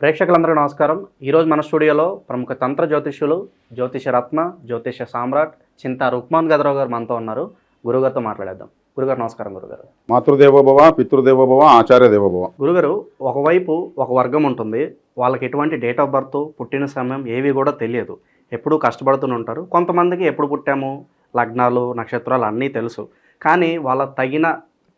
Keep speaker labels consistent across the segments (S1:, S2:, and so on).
S1: ప్రేక్షకులందరికీ నమస్కారం. ఈరోజు మన స్టూడియోలో ప్రముఖ తంత్ర జ్యోతిష్యులు జ్యోతిష రత్న జ్యోతిష సామ్రాట్ చింతా రుక్మాన్ గదరావు గారు మనతో ఉన్నారు. గురుగారితో మాట్లాడేద్దాం. గురుగారు నమస్కారం గురుగారు.
S2: మాతృదేవోభవ పితృదేవోభవ ఆచార్య దేవోభవ
S1: గురుగారు ఒకవైపు ఒక వర్గం ఉంటుంది. వాళ్ళకి ఎటువంటి డేట్ ఆఫ్ బర్త్ పుట్టిన సమయం ఏవి కూడా తెలియదు. ఎప్పుడూ కష్టపడుతూనే ఉంటారు. కొంతమందికి ఎప్పుడు పుట్టాము లగ్నాలు నక్షత్రాలు అన్నీ తెలుసు. కానీ వాళ్ళ తగిన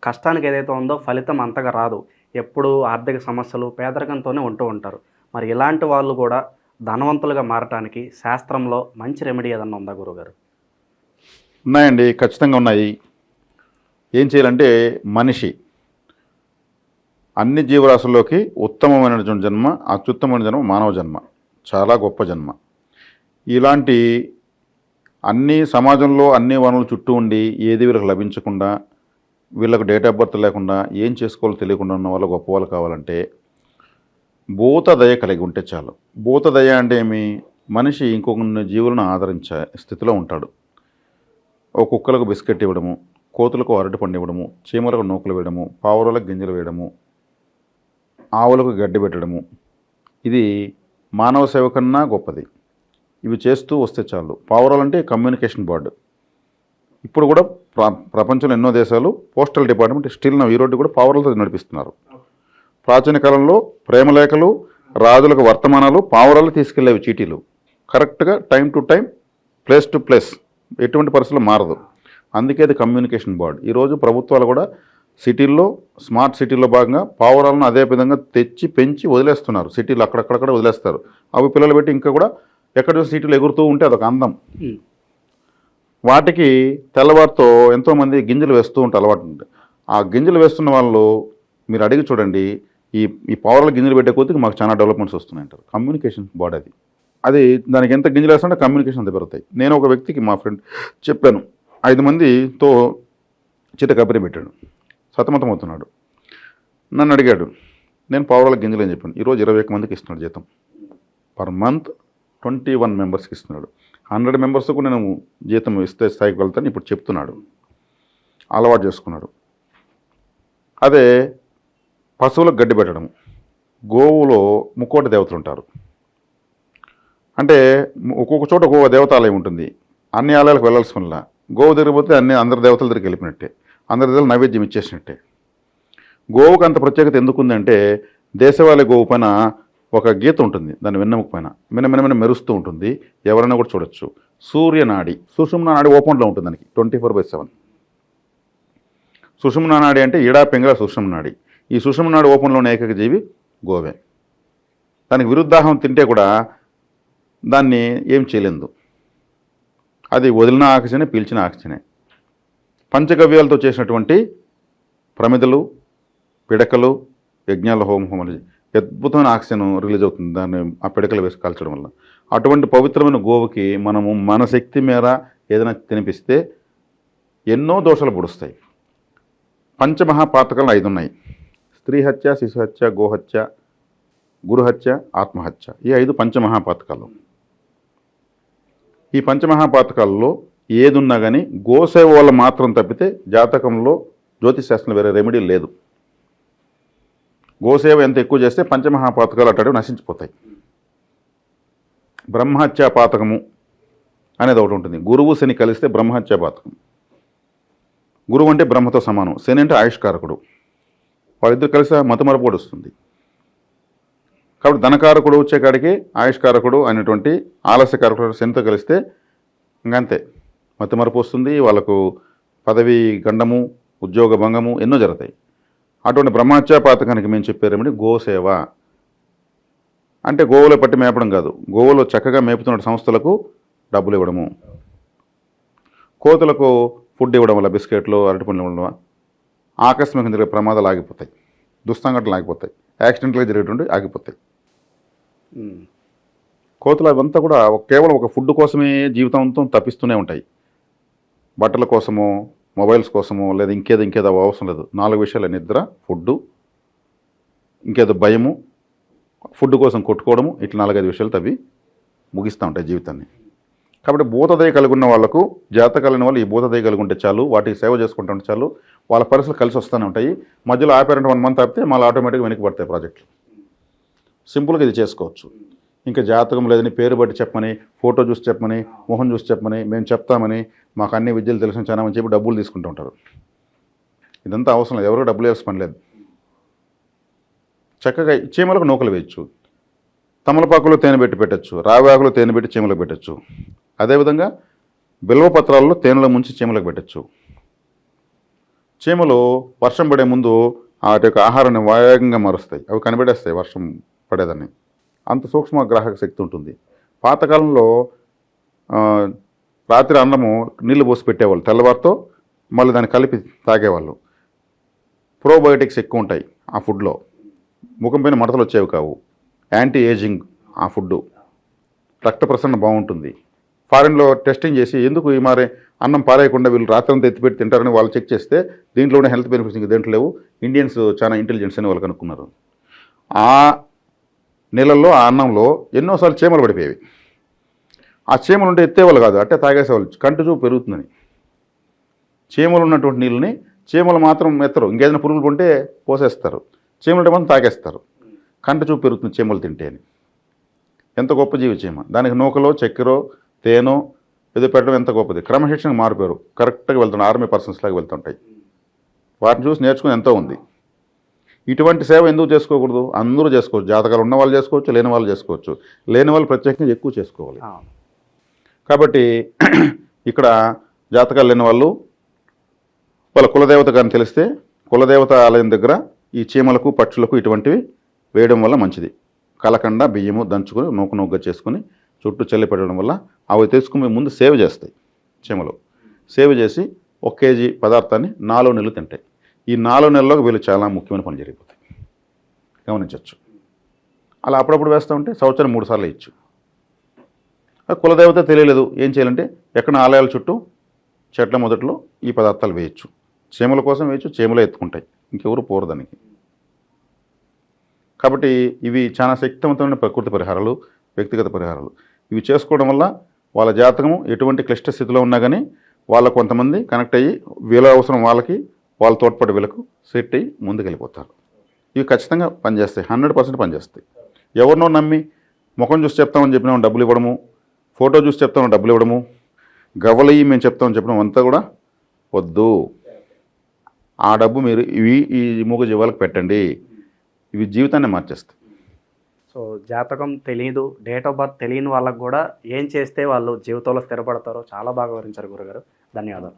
S1: కష్టానికి ఏదైతే ఉందో ఫలితం అంతగా రాదు. ఎప్పుడూ ఆర్థిక సమస్యలు పేదరికంతోనే ఉంటూ ఉంటారు. మరి ఇలాంటి వాళ్ళు కూడా ధనవంతులుగా మారటానికి శాస్త్రంలో మంచి రెమెడీ ఏదన్నా ఉందా గురుగారు
S2: ఉన్నాయండి ఖచ్చితంగా ఉన్నాయి. ఏం చేయాలంటే మనిషి అన్ని జీవరాశుల్లోకి ఉత్తమమైనటువంటి జన్మ అత్యుత్తమైన జన్మ మానవ జన్మ. చాలా గొప్ప జన్మ. ఇలాంటి అన్ని సమాజంలో అన్ని వనరులు చుట్టూ ఉండి ఏది వీళ్ళకి లభించకుండా వీళ్ళకు డేట్ ఆఫ్ బర్త్ లేకుండా ఏం చేసుకోవాలో తెలియకుండా ఉన్న వాళ్ళు గొప్ప వాళ్ళు కావాలంటే భూతదయ కలిగి ఉంటే చాలు. భూతదయ అంటే ఏమి? మనిషి ఇంకొక జీవులను ఆదరించే స్థితిలో ఉంటాడు. ఒక కుక్కలకు బిస్కెట్ ఇవ్వడము కోతులకు అరటి పండు ఇవ్వడము చీమలకు నూకలు వేయడము పావురాలకు గింజలు వేయడము ఆవులకు గడ్డి పెట్టడము. ఇది మానవ సేవ కన్నా గొప్పది. ఇవి చేస్తూ వస్తే చాలు. పావురాలు అంటే కమ్యూనికేషన్ బోర్డు ఇప్పుడు కూడా ప్ర ప్రపంచంలో ఎన్నో దేశాలు పోస్టల్ డిపార్ట్మెంట్ స్టిల్ నా ఈరోజు కూడా పావురాలతో నడిపిస్తున్నారు. ప్రాచీన కాలంలో ప్రేమలేఖలు రాజులకు వర్తమానాలు పావురాలు తీసుకెళ్ళేవి చీటీలు. కరెక్ట్గా time to time place to place ఎటువంటి పరిస్థితులు మారదు. అందుకే అది కమ్యూనికేషన్ బోర్డు. ఈరోజు ప్రభుత్వాలు కూడా సిటీల్లో స్మార్ట్ సిటీల్లో భాగంగా పావురాలను అదే విధంగా తెచ్చి పెంచి వదిలేస్తున్నారు. సిటీలు అక్కడక్కడక్కడ వదిలేస్తారు. అవి పిల్లలు పెట్టి ఇంకా కూడా ఎక్కడ సిటీలు ఎగురుతూ ఉంటే అదొక అందం. వాటికి తెల్లవారితో ఎంతోమంది గింజలు వేస్తూ ఉంటే అలవాటు ఉంది. ఆ గింజలు వేస్తున్న వాళ్ళు మీరు అడిగి చూడండి ఈ ఈ పవర్ల గింజలు పెట్టే కొద్దికి మాకు చాలా డెవలప్మెంట్స్ వస్తున్నాయి అంటారు కమ్యూనికేషన్ బాడీ అది. అది దానికి ఎంత గింజలు వేస్తుంటే కమ్యూనికేషన్ అంత పెరుగుతాయి. నేను ఒక వ్యక్తికి మా ఫ్రెండ్ చెప్పాను ఐదు మందితో చిట్ట కబరి పెట్టాడు సతమతం అవుతున్నాడు. నన్ను అడిగాడు నేను పావురాల గింజలు అని చెప్పాను? ఈరోజు ఇరవై ఒక్క మందికి ఇస్తున్నాడు జీతం. పర్ మంత్ ట్వంటీ వన్ మెంబర్స్కి ఇస్తున్నాడు. హండ్రెడ్ మెంబర్స్కు నేను జీతం ఇస్తే స్థాయికి వెళ్తాను ఇప్పుడు చెప్తున్నాడు. అలవాటు చేసుకున్నాడు. అదే పశువులకు గడ్డి పెట్టడం. గోవులో ముక్కోటి దేవతలు ఉంటారు. అంటే ఒక్కొక్క చోట ఒక్కొక్క దేవతాలయం ఉంటుంది. అన్ని ఆలయాలకు వెళ్ళాల్సి వల్ల గోవు తిరిగిపోతే అన్ని అందరి దేవతల దగ్గరికి వెళ్ళిపోయినట్టే. అందరి దగ్గర నైవేద్యం ఇచ్చేసినట్టే. గోవుకు అంత ప్రత్యేకత ఎందుకుందంటే దేశవాళీ గోవు పైన ఒక గీత ఉంటుంది దాని వెన్నెముక పైన మినమినమిన మెరుస్తూ ఉంటుంది. ఎవరైనా కూడా చూడొచ్చు. సూర్యనాడి. సుషుమ్న నాడి ఓపెన్లో ఉంటుంది దానికి. Twenty four by seven. సుషుమ్న నాడి అంటే ఇడా పెంగళ సుషుమ్న నాడి ఈ సుషుమ్న నాడి ఓపెన్లో ఉన్న ఏకైక జీవి గోవే. దానికి విరుద్ధాహం తింటే కూడా దాన్ని ఏం చేయలేదు. అది వదిలిన ఆక్సిజనే పీల్చిన ఆక్సిజనే. పంచగవ్యాలతో చేసినటువంటి ప్రమిదలు పిడకలు యజ్ఞాల హోమ హోమాలు అద్భుతమైన ఆక్సిజన్ రిలీజ్ అవుతుంది. దాన్ని ఆ పిడకలు వేసి కాల్చడం వల్ల. అటువంటి పవిత్రమైన గోవుకి మనము మన శక్తి మేర ఏదైనా తినిపిస్తే ఎన్నో దోషాలు పొడుస్తాయి. పంచమహాపాతకాలు ఐదు ఉన్నాయి. స్త్రీ హత్య శిశు హత్య గోహత్య గురుహత్య ఆత్మహత్య ఈ ఐదు పంచమహాపాతకాలు. ఈ పంచమహాపాతకాలలో ఏదున్నా కానీ గోసేవ వల్ల మాత్రం తప్పితే జాతకంలో జ్యోతిశాస్త్రం వేరే రెమెడీ లేదు. గోసేవ ఎంత ఎక్కువ చేస్తే పంచమహాపాతకాలు అట్టడివి నశించిపోతాయి. బ్రహ్మహత్యా పాతకము అనేది ఒకటి ఉంటుంది. గురువు శని కలిస్తే బ్రహ్మహత్యా పాతకం. గురువు అంటే బ్రహ్మతో సమానం. శని అంటే ఆయుష్కారకుడు. వాళ్ళిద్దరు కలిసి మతమరపోడు వస్తుంది. కాబట్టి ధనకారకుడు వచ్చే కాడికి ఆయుష్కారకుడు అనేటువంటి ఆలస్యకారకుడు శనితో కలిస్తే ఇంకంతే. మతమరపు వస్తుంది. వాళ్ళకు పదవి గండము ఉద్యోగ భంగము ఎన్నో జరుగుతాయి. అటువంటి బ్రహ్మహత్యాపాతకానికి మేము చెప్పే రెమెడీ గోసేవ. అంటే గోవులో పట్టి మేపడం కాదు. గోవులో చక్కగా మేపుతున్న సంస్థలకు డబ్బులు ఇవ్వడము. కోతులకు ఫుడ్ ఇవ్వడం వల్ల బిస్కెట్లు అరటిపండ్లు ఇవ్వడం వల్ల ఆకస్మికంగా జరిగే ప్రమాదాలు ఆగిపోతాయి. దుస్సంఘటనలు ఆగిపోతాయి. యాక్సిడెంట్గా జరిగేటువంటి ఆగిపోతాయి. కోతులు అవంతా కూడా కేవలం ఒక ఫుడ్ కోసమే జీవితంతో తప్పిస్తూనే ఉంటాయి. బట్టల కోసమో మొబైల్స్ కోసము లేదా ఇంకేదో ఇంకేదో అవసరం లేదు. నాలుగు విషయాలు నిద్ర ఫుడ్ ఇంకేదో భయము ఫుడ్ కోసం కొట్టుకోవడము ఇట్లా నాలుగైదు విషయాలు తవ్వి ముగిస్తూ ఉంటాయి జీవితాన్ని. కాబట్టి భూతదయ కలిగి ఉన్న వాళ్ళకు జాతకాలని వాళ్ళు ఈ భూతదయ కలిగి ఉంటే చాలు వాటికి సేవ చేసుకుంటూ ఉంటే చాలు వాళ్ళ పరిస్థితులు కలిసి వస్తూనే ఉంటాయి. మధ్యలో ఆపారంటే వన్ మంత్ ఆపితే మళ్ళీ ఆటోమేటిక్గా వెనక్కి పడతాయి ప్రాజెక్టులు సింపుల్గా ఇది చేసుకోవచ్చు. ఇంకా జాతకం లేదని పేరు బట్టి చెప్పమని ఫోటో చూసి చెప్పమని మొహం చూసి చెప్పమని మేము చెప్తామని మాకు అన్ని విద్యలు తెలిసిన చాలామని చెప్పి డబ్బులు తీసుకుంటూ ఉంటారు. ఇదంతా అవసరం లేదు. ఎవరికి డబ్బులు వేయాల్సిన పని లేదు. చక్కగా చీమలకు నూకలు వేయచ్చు. తమలపాకులో తేనె పెట్టి పెట్టచ్చు. రావాకులో తేనె పెట్టి చీమలకు పెట్టచ్చు. అదేవిధంగా బిల్వపత్రాల్లో తేనెలో ముంచి చీమలకు పెట్టచ్చు. చీమలు వర్షం పడే ముందు వాటి యొక్క ఆహారాన్ని వేగంగా మారుస్తాయి. అవి కనిపెట్టేస్తాయి వర్షం పడేదని అంత సూక్ష్మ గ్రాహక శక్తి ఉంటుంది. పాతకాలంలో రాత్రి అన్నము నీళ్ళు పోసి పెట్టేవాళ్ళు. తెల్లవారితో మళ్ళీ దాన్ని కలిపి తాగేవాళ్ళు. ప్రోబయోటిక్స్ ఎక్కువ ఉంటాయి ఆ ఫుడ్లో. ముఖం పైన మడతలు వచ్చేవి కావు. యాంటీ ఏజింగ్ ఆ ఫుడ్ రక్త ప్రసరణ బాగుంటుంది. ఫారిన్లో టెస్టింగ్ చేసి ఎందుకు ఈ మారే అన్నం పారేయకుండా వీళ్ళు రాత్రంతా ఎత్తిపెట్టి తింటారని వాళ్ళు చెక్ చేస్తే దీంట్లో ఉన్న హెల్త్ బెనిఫిట్స్ ఇంకా దేంట్లో లేవు. ఇండియన్స్ చాలా ఇంటెలిజెన్స్ అని వాళ్ళు కనుక్కున్నారు. ఆ నీళ్ళల్లో ఆ అన్నంలో ఎన్నోసార్లు చీమలు పడిపోయేవి. ఆ చీమలు ఉంటే ఎత్తేవాళ్ళు కాదు అంటే తాగేసేవాళ్ళు. కంటి చూపు పెరుగుతుందని. చీమలు ఉన్నటువంటి నీళ్ళని చీమలు మాత్రం ఎత్తరు. ఇంకేదైనా పురుగులు కొంటే పోసేస్తారు. చీమలు ఉంటే మాత్రం తాగేస్తారు. కంటి చూపు పెరుగుతుంది చీమలు తింటే అని. ఎంత గొప్ప జీవి చీమ. దానికి నూకలో చక్కెరో తేనో ఏదో పెట్టడం ఎంత గొప్పది. క్రమశిక్షణకు మారిపోయారు. కరెక్ట్గా వెళ్తున్నాయి ఆర్మీ పర్సన్స్ లాగా వెళ్తుంటాయి. వాటిని చూసి నేర్చుకుని ఎంతో ఉంది. ఇటువంటి సేవ ఎందుకు చేసుకోకూడదు? అందరూ చేసుకోవచ్చు. జాతకాలు ఉన్న వాళ్ళు చేసుకోవచ్చు లేని వాళ్ళు చేసుకోవచ్చు. లేని వాళ్ళు ప్రత్యేకంగా ఎక్కువ చేసుకోవాలి. కాబట్టి ఇక్కడ జాతకాలు లేని వాళ్ళు వాళ్ళ కులదేవత కానీ తెలిస్తే కులదేవత ఆలయం దగ్గర ఈ చీమలకు పక్షులకు ఇటువంటివి వేయడం వల్ల మంచిది. కలకండ బియ్యము దంచుకొని నూక నూక చేసుకొని చుట్టూ చల్లి పెట్టడం వల్ల అవి తీసుకుని ముందు సేవ్ చేస్తాయి చీమలు. సేవ్ చేసి ఒక కేజీ పదార్థాన్ని నాలుగు నెలలు తింటాయి. ఈ నాలుగు నెలల్లో వీళ్ళు చాలా ముఖ్యమైన పని జరిగిపోతాయి. గమనించవచ్చు. అలా అప్పుడప్పుడు వేస్తూ ఉంటే సంవత్సరం మూడు సార్లు ఇచ్చు ఆ కులదేవత తెలియలేదు. ఏం చేయాలంటే ఎక్కడ ఆలయాల చుట్టూ చెట్ల మొదట్లో ఈ పదార్థాలు వేయచ్చు. చీమల కోసం వేయచ్చు. చీమలే ఎత్తుకుంటాయి. ఇంకెవరు పోరు దానికి. కాబట్టి ఇవి చాలా శక్తివంతమైన ప్రకృతి పరిహారాలు వ్యక్తిగత పరిహారాలు. ఇవి చేసుకోవడం వల్ల వాళ్ళ జాతకము ఎటువంటి క్లిష్ట స్థితిలో ఉన్నా కానీ వాళ్ళ కొంతమంది కనెక్ట్ అయ్యి వీళ్ళ అవసరం వాళ్ళకి వాళ్ళ తోడ్పాటు వీళ్ళకు సెట్ అయ్యి ముందుకెళ్ళిపోతారు. ఇవి ఖచ్చితంగా పనిచేస్తాయి. హండ్రెడ్ పర్సెంట్ పనిచేస్తాయి. ఎవరినో నమ్మి ముఖం చూసి చెప్తామని చెప్పినాము డబ్బులు ఇవ్వడము ఫోటో చూసి చెప్తామని డబ్బులు ఇవ్వడము గవ్వలయ్యి మేము చెప్తామని చెప్పడం అంతా కూడా వద్దు. ఆ డబ్బు మీరు ఇవి ఈ మూగ జీవాలకు పెట్టండి. ఇవి జీవితాన్ని మార్చేస్తాయి.
S1: సో జాతకం తెలియదు డేట్ ఆఫ్ బర్త్ తెలియని వాళ్ళకు కూడా ఏం చేస్తే వాళ్ళు జీవితంలో స్థిరపడతారో చాలా బాగా వివరించారు గురుగారు. ధన్యవాదాలు.